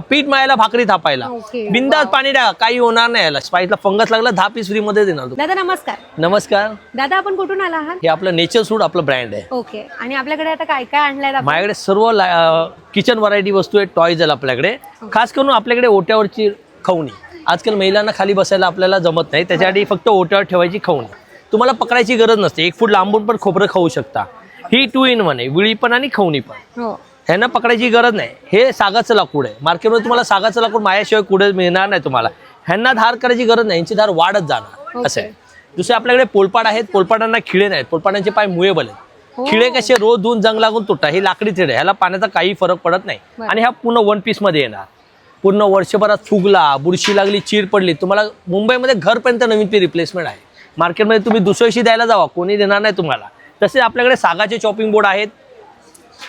पीठ मळायला भाकरी थापायला. ओके, बिंदास पाणी टाका. काही होणार नाही याला. स्पाईसला फंगस लागला दहा पीस फ्री मध्ये देणार तू. दादा नमस्कार. नमस्कार. दादा आपण कुठून आला आहात? हे आपलं नेचर सूड आपलं ब्रँड आहे. ओके. आणि आपल्याकडे आता काय काय आणलंय आपण? माझ्याकडे सर्व किचन व्हरायटी वस्तू आहेत टॉयज आहेत आपल्याकडे. खास करून आपल्याकडे ओट्यावरची खवणी. आजकाल महिलांना खाली बसायला आपल्याला जमत नाही. त्याच्यासाठी फक्त ओट्यावर ठेवायची खवणी. तुम्हाला पकडायची गरज नसते. एक फूट लांबून पण खोबरं खाऊ शकता. ही टू इन वन आहे. विळी पण आणि खवणी पण. हो. ह्यांना पकडायची गरज नाही. हे सागाचं लाकूड आहे. मार्केटमध्ये तुम्हाला सागाचं लाकूड माझ्याशिवाय कुठे मिळणार नाही तुम्हाला. ह्यांना धार करायची गरज नाही. यांची धार वाढत जाणार. असं आहे. दुसरे आपल्याकडे पोलपाड आहेत. पोलपाडांना खिळे नाहीत. पोलपाडांचे पाय मुळेबल आहेत. हो. खिळे कसे रोज धुवून जंग लागून तुटतात. हे लाकडी थेड ह्याला पाण्याचा काही फरक पडत नाही. आणि हा पूर्ण वन पीसमध्ये येणार. पूर्ण वर्षभरात फुगला बुरशी लागली चीर पडली. तुम्हाला मुंबईमध्ये घरपर्यंत नवीन ती रिप्लेसमेंट आहे. मार्केटमध्ये तुम्ही दुसऱ्याशी द्यायला जावा. कोणी देणार नाही तुम्हाला. तसे आपल्याकडे सागाचे चॉपिंग बोर्ड आहेत.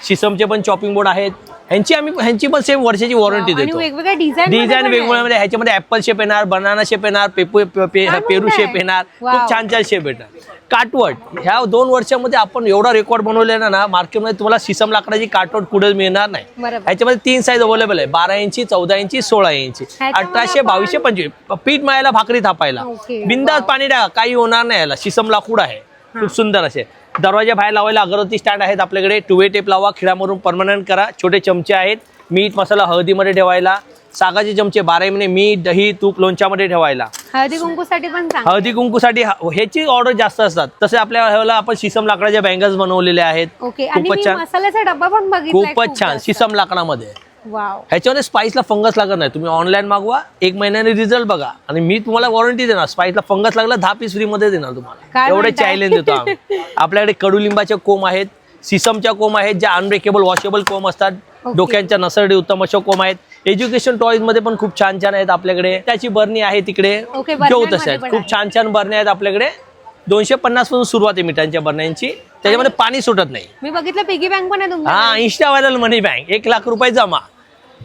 शिसमचे पण चॉपिंग बोर्ड आहेत. ह्यांची आम्ही ह्यांची पण सेम वर्षाची वॉरंटी देतो. वेगवेगळ्या डिझाईन डिझाईन वेगवेगळ्या ह्याच्यामध्ये ऍपल शेप येणार बनाना शेप येणार पेपू पेरू? शेप येणार. खूप छान छान शेप येणार काटवट. ह्या दोन वर्षामध्ये आपण एवढा रेकॉर्ड बनवलेला ना मार्केटमध्ये तुम्हाला सिसम लाकडाची काटवट कुठे मिळणार नाही. ह्याच्यामध्ये तीन साईज अवेलेबल आहे. बारा इंची चौदा इंची सोळा इंची. अठराशे बावीसशे पंचवीस. पीठ मळायला भाकरी थापायला. बिंदास पाणी टाका. काही होणार नाही याला. सिसम लाकूड आहे. खूप सुंदर असे. दरवाजा बाहेर लावायला अगरबत्ती स्टँड आहेत आपल्याकडे. टू वे टेप लावा खिळामरून परमनंट करा. छोटे चमचे आहेत. मीठ मसाला हळदीमध्ये ठेवायला. सागाचे चमचे बारा महिने मीठ दही तूप लोणच्यामध्ये ठेवायला. हळदी कुंकूसाठी पण हळदी कुंकूसाठी ह्याची ऑर्डर जास्त असतात. तसे आपल्या ह्याला आपण शिसम लाकडाच्या बँगल्स बनवलेले आहेत. खूपच छान. मसाल्याचा डब्बा पण बघितलाय खूपच छान. शिसम लाकडामध्ये. ह्याच्यामध्ये स्पाईसला फंगस लागत नाही. तुम्ही ऑनलाईन मागवा एक महिन्याने रिझल्ट बघा. आणि मी तुम्हाला वॉरंटी देणार. स्पाईसला फंगस लागला दहा पीस फ्री मध्ये देणार तुम्हाला. एवढे? चॅलेंज देतो आम्ही. आपल्याकडे कडुलिंबाचे कोंब आहेत सिसमच्या कोंब आहेत ज्या अनब्रेकेबल वॉशेबल कोंब असतात. डोक्यांच्या नसरडी उत्तम अशा कोंब आहेत. एज्युकेशन टॉईजमध्ये पण खूप छान छान आहेत आपल्याकडे. त्याची बरणी आहे तिकडे. घेऊ तसे. आहेत खूप. छान छान बरण्या आहेत आपल्याकडे. दोनशे पन्नासपासून सुरुवात आहे मिठांच्या बरण्यांची. त्याच्यामध्ये पाणी सुटत नाही. मी बघितलं पिगी बँक पण आहे हा इन्स्टा व्हायरल मनी बँक एक लाख रुपये जमा.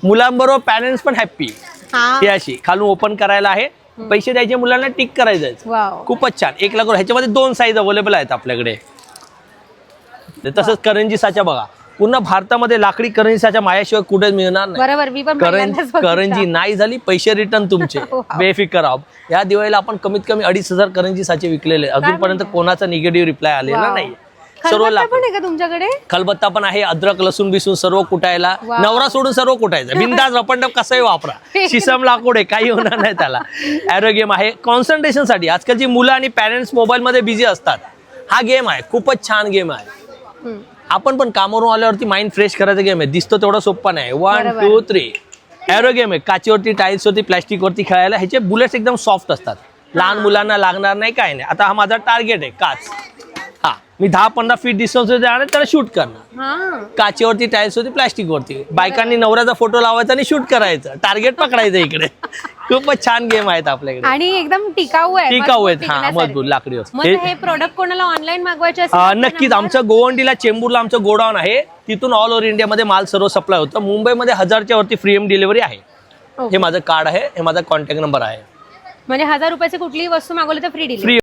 मुलांबरोबर पॅरेंट्स पण हॅप्पी हा. अशी खालून ओपन करायला आहे. पैसे द्यायचे मुलांना टिक करायचं खूपच छान. एक लाख. ह्याच्यामध्ये दोन साईज अवेलेबल आहेत आपल्याकडे. तसंच करंजी साच्या बघा. पूर्ण भारतामध्ये लाकडी करंजी साच्या मायाशिवाय कुठेच मिळणार नाही. करंजी नाही झाली पैसे रिटर्न तुमचे. बेफिकर आहो या दिवाळीला आपण कमीत कमी अडीच हजार करंजी साचे विकलेले अजूनपर्यंत? कोणाचा निगेटिव्ह रिप्लाय आलेला. नाही सर्व खलबत्ता पण आहे का तुमच्याकडे? खलबत्ता पण आहे अद्रक लसूण बिसून सर्व कुटायला. नवरा सोडून सर्व कुटायचं. बिंदास रपंडप कसंही वापरा. शिसम लाकूड आहे काही होणार नाही त्याला. अॅरो गेम आहे. कॉन्सन्ट्रेशनसाठी. आजकालची मुलं आणि पॅरेंट्स मोबाईल मध्ये बिझी असतात. हा गेम आहे. खूपच छान गेम आहे. आपण पण कामावरून आल्यावरती माइंड फ्रेश करायचा गेम आहे. दिसतो तेवढा सोपा नाही. One. Two three arrow game आहे. काचेवरती टाईल्स वरती प्लॅस्टिक वरती खेळायला ह्याचे बुलेट्स एकदम सॉफ्ट असतात. लहान मुलांना लागणार नाही काय नाही. आता हा माझा टार्गेट आहे. काच. हा. मी दहा पंधरा फीट डिस्टन्स जाणार त्याला शूट करणार. हा. काचेवरती टाईल्स होती प्लास्टिक वरती. बायकांनी नवऱ्याचा फोटो लावायचा आणि शूट करायचं. टार्गेट पकडायचं इकडे. खूपच छान गेम आहेत आपल्याकडे. आणि एकदम टिकाऊ आहे टिकाऊ आहेत. हा. मजबूत लाकडी हे प्रोडक्ट कोणाला ऑनलाईन मागवायचे नक्कीच. आमचं गोवंडीला चेंबूरला आमचं गोडाऊन आहे. तिथून ऑल ओव्हर इंडियामध्ये माल सर्व सप्लाय होतं. मुंबईमध्ये हजारच्या वरती फ्री एम डिलिव्हरी आहे. हे माझं कार्ड आहे. हे माझा कॉन्टॅक्ट नंबर आहे. म्हणजे हजार रुपयाची कुठलीही वस्तू मागवली तर फ्री डिलिव्हरी फ्री